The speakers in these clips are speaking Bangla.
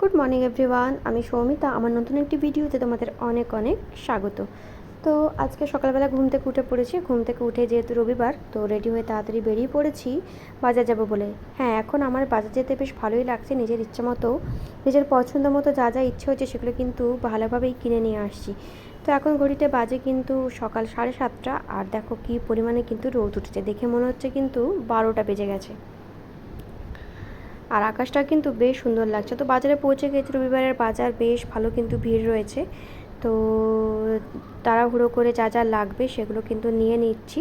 গুড মর্নিং এভরিওয়ান, আমি সৌমিতা। আমার নতুন একটি ভিডিওতে তোমাদের অনেক অনেক স্বাগত। তো আজকে সকালবেলা ঘুম থেকে উঠে পড়েছি। ঘুম থেকে উঠে যেহেতু রবিবার, তো রেডি হয়ে তাড়াতাড়ি বেরিয়ে পড়েছি বাজার যাব বলে। হ্যাঁ এখন আমার বাজার যেতে বেশ ভালোই লাগছে। নিজের ইচ্ছে মতো, নিজের পছন্দ মতো যা যা ইচ্ছে হচ্ছে সেগুলো কিন্তু ভালোভাবেই কিনে নিয়ে আসছি। তো এখন ঘড়িতে বাজে কিন্তু সকাল সাড়ে সাতটা, আর দেখো কী পরিমাণে কিন্তু রোদ উঠেছে। দেখে মনে হচ্ছে কিন্তু বারোটা বেজে গেছে। আর আকাশটা কিন্তু বেশ সুন্দর লাগছে। তো বাজারে পৌঁছে গেছে, রবিবারের বাজার বেশ ভালো কিন্তু ভিড় রয়েছে। তো তাড়াহুড়ো করে যা যা লাগবে সেগুলো কিন্তু নিয়ে নিচ্ছি।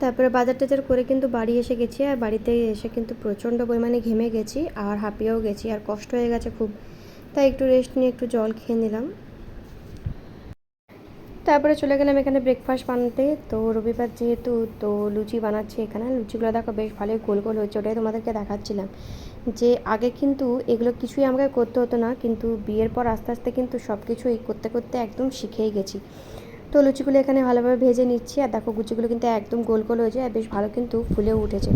তারপরে বাজার টাজার করে কিন্তু বাড়ি এসে গেছি আর বাড়িতে এসে কিন্তু প্রচণ্ড পরিমাণে ঘেমে গেছি আর হাঁপিয়েও গেছি আর কষ্ট হয়ে গেছে খুব। তাই একটু রেস্ট নিয়ে একটু জল খেয়ে নিলাম। তারপরে চলে গেলাম এখানে ব্রেকফাস্ট বানাতে। তো রবিবার যেহেতু, তো লুচি বানাচ্ছি এখানে। লুচিগুলো দেখো বেশ ভালোই গোল গোল হচ্ছে ওটাই তোমাদেরকে দেখাচ্ছিলাম। যে আগে কিন্তু এগুলো কিছুই আমাকে করতে হতো না, কিন্তু বিয়ের পর আস্তে আস্তে কিন্তু সব কিছুই করতে করতে একদম শিখেই গেছি। তো লুচিগুলো এখানে ভালোভাবে ভেজে নিচ্ছি, আর দেখো লুচিগুলো কিন্তু একদম গোল গোল হয়েছে, আর বেশ ভালো কিন্তু ফুলেও উঠেছে।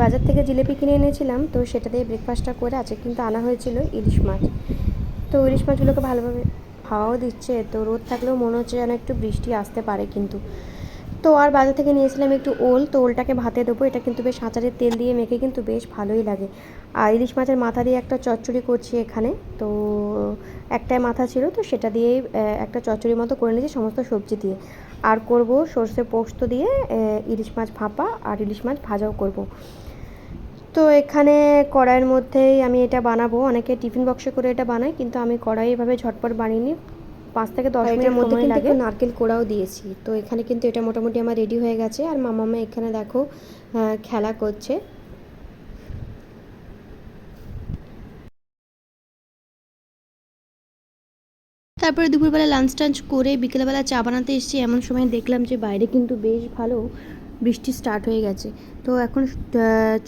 বাজার থেকে জিলেপি কিনে এনেছিলাম, তো সেটা দিয়ে ব্রেকফাস্টটা করে আছে কিন্তু আনা হয়েছিল ইলিশ মাছ। তো ইলিশ মাছগুলোকে ভালোভাবে হাওয়াও দিচ্ছে, তো রোদ থাকলেও মনে হচ্ছে যেন একটু বৃষ্টি আসতে পারে কিন্তু। তো আর বাজার থেকে নিয়েছিলাম একটু ওল, তো ওলটাকে ভাতে দেবো, এটা কিন্তু বেশ আচারের তেল দিয়ে মেখে কিন্তু বেশ ভালোই লাগে। আর ইলিশ মাছের মাথা দিয়ে একটা চচ্চড়ি করছি এখানে, তো একটাই মাথা ছিল, তো সেটা দিয়েই একটা চচ্চড়ির মতো করে নিয়েছি সমস্ত সবজি দিয়ে। আর করব সর্ষে পোস্ত দিয়ে ইলিশ মাছ ভাপা, আর ইলিশ মাছ ভাজাও করব। তো এখানে কড়াইয়ের মধ্যেই আমি এটা বানাবো। অনেকে টিফিন বক্সে করে এটা বানায় কিন্তু আমি কড়াই এভাবে ঝটপট বানিয়ে নিই। পাঁচ থেকে দশ মিনিটের মধ্যে কিন্তু একটু নারকেল কোড়াও দিয়েছি। তো এখানে কিন্তু এটা মোটামুটি আমার রেডি হয়ে গেছে। আর মামামা এখানে দেখো খেলা করছে। তারপরে দুপুরবেলা লাঞ্চ টাঞ্চ করে বিকেলবেলা চা বানাতে এসেছি। এমন সময় দেখলাম যে বাইরে কিন্তু বেশ ভালো বৃষ্টি স্টার্ট হয়ে গেছে। তো এখন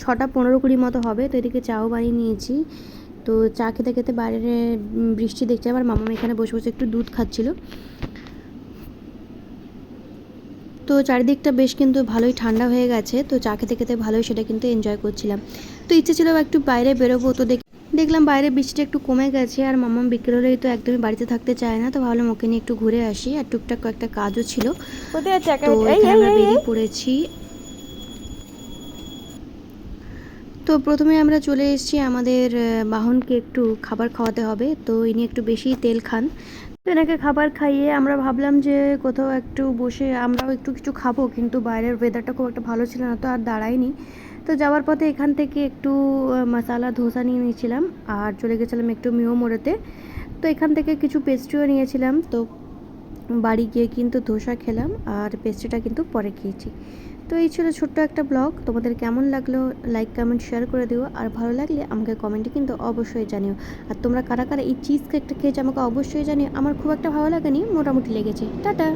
ছটা পনেরো কুড়ি মতো হবে, তো এদিকে চাও বানিয়ে নিয়েছি। তো চা খেতে খেতে বাইরে বৃষ্টি দেখছে আমার মামা এখানে বসে বসে একটু দুধ খাচ্ছিল। তো চারিদিকটা বেশ কিন্তু ভালোই ঠান্ডা হয়ে গেছে, তো চা খেতে খেতে ভালোই সেটা কিন্তু এনজয় করছিলাম। তো ইচ্ছে ছিল একটু বাইরে বেরোবো, তো দেখ দেখলাম বাইরে বৃষ্টিটা একটু কমে গেছে আর মামা বিকেল হলেই তো একদমই বাড়িতে থাকতে চায় না তো ভাবলাম ওকে নিয়ে একটু ঘুরে আসি আর টুকটাক কয়েকটা কাজও ছিল। তো আমরা বেরিয়ে পড়েছি। তো প্রথমে আমরা চলে এসেছি আমাদের বাহনকে একটু খাবার খাওয়াতে হবে তো ইনি একটু বেশি তেল খান। তো এনাকে খাবার খাইয়ে আমরা ভাবলাম যে কোথাও একটু বসে আমরাও একটু কিছু খাব কিন্তু বাইরের ওয়েদারটা খুব একটা ভালো ছিল না তো আর দাঁড়াইনি তো যাওয়ার পথে এখান থেকে একটু মশালা ধোসা নিয়ে নিয়েছিলাম আর চলে গেছিলাম একটু মিও মোড়েতে তো এখান থেকে কিছু পেস্ট্রিও নিয়েছিলাম। তো বাড়ি গিয়ে কিন্তু ধোসা খেলাম আর পেস্ট্রিটা কিন্তু পরে খেয়েছি। তো এই ছিল ছোট্ট একটা ব্লগ। তোমাদের কেমন লাগল লাইক কমেন্ট শেয়ার করে দিও। আর ভালো লাগলে আমাকে কমেন্টে কিন্তু অবশ্যই জানিও। আর তোমরা কারা কারা এই চিজ কেকটা খেয়েছো আমাকে অবশ্যই জানিও। আমার খুব একটা ভালো লাগেনি, মোটামুটি লেগেছে। টাটা!